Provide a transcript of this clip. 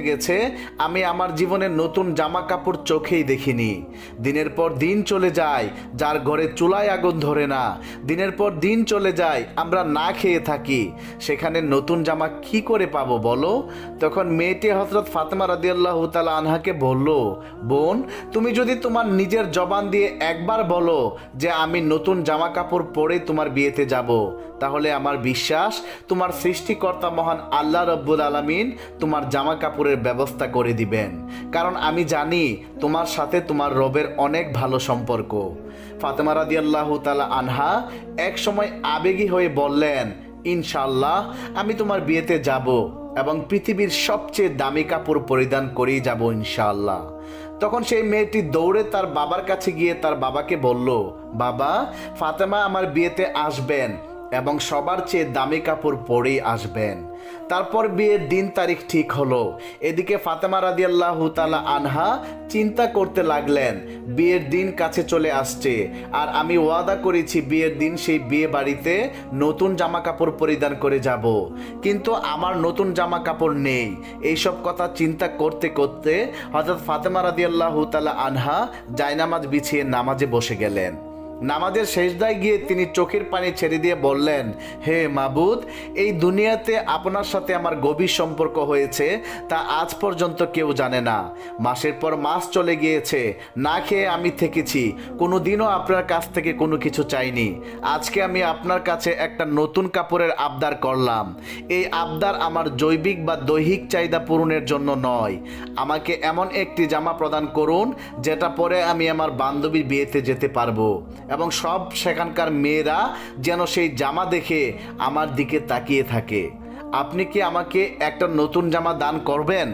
গেছে, আমি আমার জীবনের নতুন জামা কাপড় চোখেই দেখিনি। দিনের পর দিন চলে যায়, যার ঘরে চুলায় আগুন ধরে না। দিনের পর দিন চলে যায়, আমরা না খেয়ে থাকি। সেখানে নতুন জামা কি করে পাবো বলো? তখন মেয়েটি হজরত ফাতেমা রাদিয়াল্লাহ তালা আনহাকে বলল, বোন, তুমি যদি তোমার নিজের জবান দিয়ে একবার বলো যে আমি নতুন জামা কাপড় পরে তোমার বিয়েতে যাব, তাহলে আমার বিশ্বাস, তোমার সৃষ্টিকর্তা মহান আল্লাহ রব্বুল আলমিন তোমার জামা কাপড়ের ব্যবস্থা করে দিবেন। কারণ আমি জানি তোমার সাথে তোমার রবের অনেক ভালো সম্পর্ক। ফাতেমা রাদি আল্লাহ তালা আনহা এক সময় আবেগী হয়ে বললেন ইনশাল্লাহ আমি তোমার বিয়েতে যাব এবং পৃথিবীর সবচেয়ে দামি কাপড় পরিধান করেই যাব ইনশাআল্লাহ। তখন সেই মেয়েটি দৌড়ে তার বাবার কাছে গিয়ে তার বাবাকে বলল, বাবা, ফাতেমা আমার বিয়েতে আসবেন। এবং সবার চেয়ে দামি কাপড় পরেই আসবেন। তারপর বিয়ের দিন তারিখ ঠিক হলো। এদিকে ফাতেমা রাদিয়াল্লাহু তাআলা আনহা চিন্তা করতে লাগলেন, বিয়ের দিন কাছে চলে আসছে। আর আমি ওয়াদা করেছি বিয়ের দিন সেই বিয়ে বাড়িতে নতুন জামা কাপড় পরিধান করে যাব। কিন্তু আমার নতুন জামা কাপড় নেই। এইসব কথা চিন্তা করতে করতে হযরত ফাতেমা রাদিয়াল্লাহু তালা আনহা জায়নামাজ বিছিয়ে নামাজে বসে গেলেন। নামাজের শেষদায় গিয়ে তিনি চোখের পানি ছেড়ে দিয়ে বললেন, হে মাবুদ, এই দুনিয়াতে আপনার সাথে আমার গভীর সম্পর্ক হয়েছে, তা আজ পর্যন্ত কেউ জানে না। মাসের পর মাস চলে গিয়েছে, না খেয়ে আমি থেকেছি কোনো দিনও আপনার কাছ থেকে কোনো কিছু চাইনি। আজকে আমি আপনার কাছে একটা নতুন কাপড়ের আবদার করলাম। এই আবদার আমার জৈবিক বা দৈহিক চাহিদা পূরণের জন্য নয়। আমাকে এমন একটি জামা প্রদান করুন, যেটা পরে আমি আমার বান্ধবীর বিয়েতে যেতে পারব। এবং সব সেখানকার মেয়েরা যেন সেই জামা দেখে আমার দিকে তাকিয়ে থাকে। আপনি কি আমাকে একটা নতুন জামা দান করবেন?